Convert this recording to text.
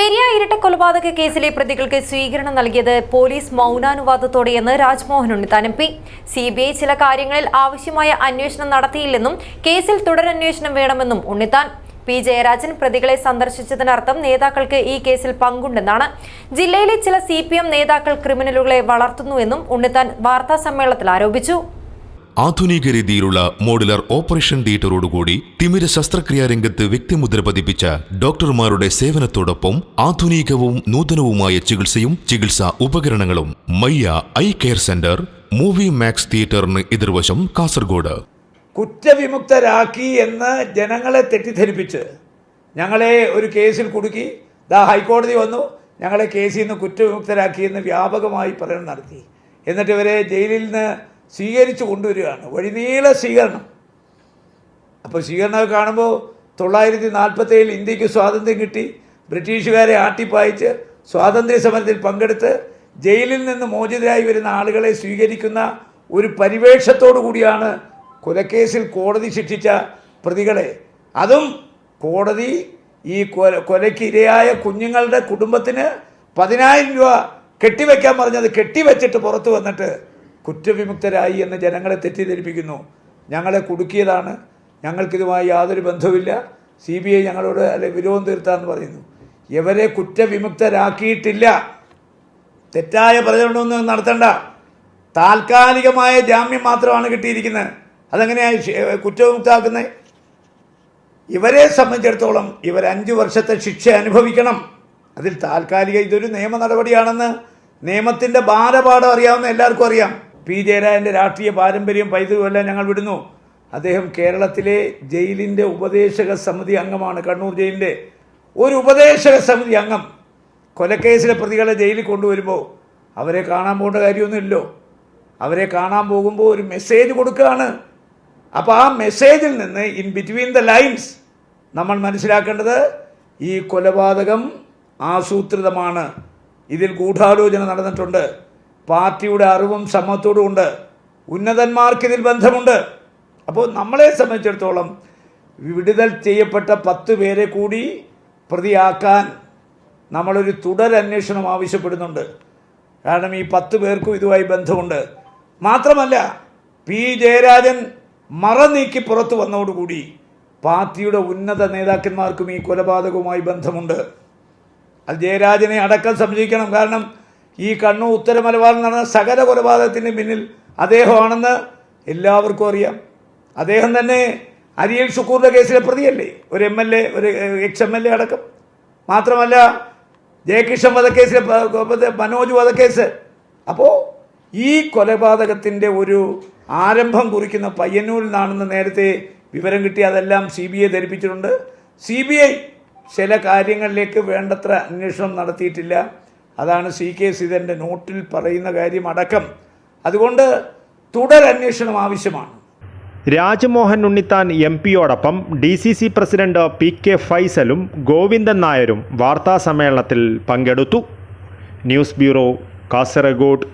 പെരിയ ഇരട്ട കൊലപാതക കേസിലെ പ്രതികൾക്ക് സ്വീകരണം നൽകിയത് police മൗനാനുവാദത്തോടെയെന്ന് Rajmohan Unnithan M P. C B I ചില കാര്യങ്ങളിൽ ആവശ്യമായ അന്വേഷണം നടത്തിയില്ലെന്നും കേസിൽ തുടരന്വേഷണം വേണമെന്നും ഉണ്ണിത്താൻ. പി. ജയരാജൻ പ്രതികളെ സന്ദർശിച്ചതിനർത്ഥം നേതാക്കൾക്ക് ഈ കേസിൽ പങ്കുണ്ടെന്നാണ്. ജില്ലയിലെ ചില സി നേതാക്കൾ ക്രിമിനലുകളെ വളർത്തുന്നുവെന്നും ഉണ്ണിത്താൻ വാർത്താ സമ്മേളനത്തിൽ ആരോപിച്ചു. ആധുനിക രീതിയിലുള്ള മോഡുലർ ഓപ്പറേഷൻ തിയേറ്ററോടുകൂടി തിമിര ശസ്ത്രക്രിയാ രംഗത്ത് വ്യക്തിമുദ്ര പതിപ്പിച്ച ഡോക്ടർമാരുടെ സേവനത്തോടൊപ്പം ആധുനികവും നൂതനവുമായ ചികിത്സയും ചികിത്സാ ഉപകരണങ്ങളും Mayya eye care centre movie max തിയേറ്ററിന് എതിർവശം കാസർഗോഡ്. കുറ്റവിമുക്തരാക്കി എന്ന് ജനങ്ങളെ തെറ്റിദ്ധരിപ്പിച്ച് ഞങ്ങളെ ഒരു കേസിൽ കുടുക്കി ദാ ഹൈക്കോടതി വന്നു ഞങ്ങളെ കേസിൽ നിന്ന് കുറ്റവിമുക്തരാക്കിയെന്ന് വ്യാപകമായി പ്രകടനം നടത്തി. എന്നിട്ട് ഇവരെ ജയിലിൽ നിന്ന് സ്വീകരിച്ചു കൊണ്ടുവരികയാണ്. വഴിനീള സ്വീകരണം. അപ്പോൾ സ്വീകരണമൊക്കെ കാണുമ്പോൾ തൊള്ളായിരത്തി നാൽപ്പത്തേഴിൽ ഇന്ത്യയ്ക്ക് സ്വാതന്ത്ര്യം കിട്ടി. ബ്രിട്ടീഷുകാരെ ആട്ടിപ്പായിച്ച് സ്വാതന്ത്ര്യ സമരത്തിൽ പങ്കെടുത്ത് ജയിലിൽ നിന്ന് മോചിതരായി വരുന്ന ആളുകളെ സ്വീകരിക്കുന്ന ഒരു പരിവേഷത്തോടു കൂടിയാണ് കൊലക്കേസിൽ കോടതി ശിക്ഷിച്ച പ്രതികളെ. അതും കോടതി ഈ കൊല കൊലയ്ക്ക് ഇരയായ കുഞ്ഞുങ്ങളുടെ കുടുംബത്തിന് പതിനായിരം രൂപ കെട്ടിവെക്കാൻ പറഞ്ഞത് കെട്ടിവെച്ചിട്ട് പുറത്തു വന്നിട്ട് കുറ്റവിമുക്തരായി എന്ന് ജനങ്ങളെ തെറ്റിദ്ധരിപ്പിക്കുന്നു. ഞങ്ങളെ കുടുക്കിയതാണ്. ഞങ്ങൾക്കിതുമായി യാതൊരു ബന്ധവുമില്ല. സി ബി ഐ ഞങ്ങളോട് അല്ലെ വിരോധം തീർത്താന്ന് പറയുന്നു. ഇവരെ കുറ്റവിമുക്തരാക്കിയിട്ടില്ല. തെറ്റായ പ്രചരണമൊന്നും നടത്തണ്ട. താൽക്കാലികമായ ജാമ്യം മാത്രമാണ് കിട്ടിയിരിക്കുന്നത്. അതെങ്ങനെയാണ് കുറ്റവിമുക്താക്കുന്നത് ഇവരെ സംബന്ധിച്ചിടത്തോളം ഇവർ അഞ്ച് വർഷത്തെ ശിക്ഷ അനുഭവിക്കണം. അതിൽ താൽക്കാലിക ഇതൊരു നിയമ നടപടിയാണെന്ന് നിയമത്തിന്റെ ഭാരപാഠം അറിയാവുന്ന എല്ലാവർക്കും അറിയാം. പി ജയരാജന്റെ രാഷ്ട്രീയ പാരമ്പര്യം പൈതൃകമെല്ലാം ഞങ്ങൾ വിടുന്നു. അദ്ദേഹം കേരളത്തിലെ ജയിലിന്റെ ഉപദേശക സമിതി അംഗമാണ്. കണ്ണൂർ ജയിലിന്റെ ഒരു ഉപദേശക സമിതി അംഗം. കൊലക്കേസിലെ പ്രതികളെ ജയിലിൽ കൊണ്ടുവരുമ്പോൾ അവരെ കാണാൻ പോകേണ്ട കാര്യമൊന്നുമില്ലല്ലോ. അവരെ കാണാൻ പോകുമ്പോൾ ഒരു മെസ്സേജ് കൊടുക്കുകയാണ്. അപ്പോൾ ആ മെസ്സേജിൽ നിന്ന് ഇൻ ബിറ്റ്വീൻ ദ ലൈൻസ് നമ്മൾ മനസ്സിലാക്കേണ്ടത് ഈ കൊലപാതകം ആസൂത്രിതമാണ്. ഇതിൽ ഗൂഢാലോചന നടന്നിട്ടുണ്ട്. പാർട്ടിയുടെ അറിവും സമ്മത്തോടും ഉണ്ട്. ഉന്നതന്മാർക്ക് ഇതിൽ ബന്ധമുണ്ട്. അപ്പോൾ നമ്മളെ സംബന്ധിച്ചിടത്തോളം വിടുതൽ ചെയ്യപ്പെട്ട പത്ത് പേരെ കൂടി പ്രതിയാക്കാൻ നമ്മളൊരു തുടരന്വേഷണം ആവശ്യപ്പെടുന്നുണ്ട്. കാരണം ഈ പത്ത് പേർക്കും ഇതുമായി ബന്ധമുണ്ട്. മാത്രമല്ല പി. ജയരാജൻ മറ നീക്കി പുറത്തു വന്നതോടുകൂടി പാർട്ടിയുടെ ഉന്നത നേതാക്കന്മാർക്കും ഈ കൊലപാതകവുമായി ബന്ധമുണ്ട്. അത് ജയരാജനെ അടക്കം സംശയിക്കണം. കാരണം ഈ കണ്ണൂർ ഉത്തര മലബാറിൽ നടന്ന സകല കൊലപാതകത്തിന് പിന്നിൽ അദ്ദേഹമാണെന്ന് എല്ലാവർക്കും അറിയാം. അദ്ദേഹം തന്നെ അരിയൽ ഷുക്കൂറിന്റെ കേസിലെ പ്രതിയല്ലേ? ഒരു എം എൽ എ ഒരു എക്സ് എം എൽ എ അടക്കം. മാത്രമല്ല ജയകിഷൻ വധക്കേസിലെ മനോജ് വധക്കേസ്. അപ്പോൾ ഈ കൊലപാതകത്തിന്റെ ഒരു ആരംഭം കുറിക്കുന്ന പയ്യന്നൂരിൽ നിന്നാണെന്ന് നേരത്തെ വിവരം കിട്ടി. അതെല്ലാം സി ബി ഐ ധരിപ്പിച്ചിട്ടുണ്ട്. സി ബി ഐ ചില കാര്യങ്ങളിലേക്ക് വേണ്ടത്ര അന്വേഷണം നടത്തിയിട്ടില്ല. അതാണ് സി കെ സീതന്റെ നോട്ടിൽ പറയുന്ന കാര്യം അടക്കം. അതുകൊണ്ട് തുടരന്വേഷണം ആവശ്യമാണ്. Rajmohan Unnithan M പിയോടൊപ്പം D C C president P K ഫൈസലും Govindan നായരും വാർത്താ സമ്മേളനത്തിൽ പങ്കെടുത്തു. News bureau Kasaragod.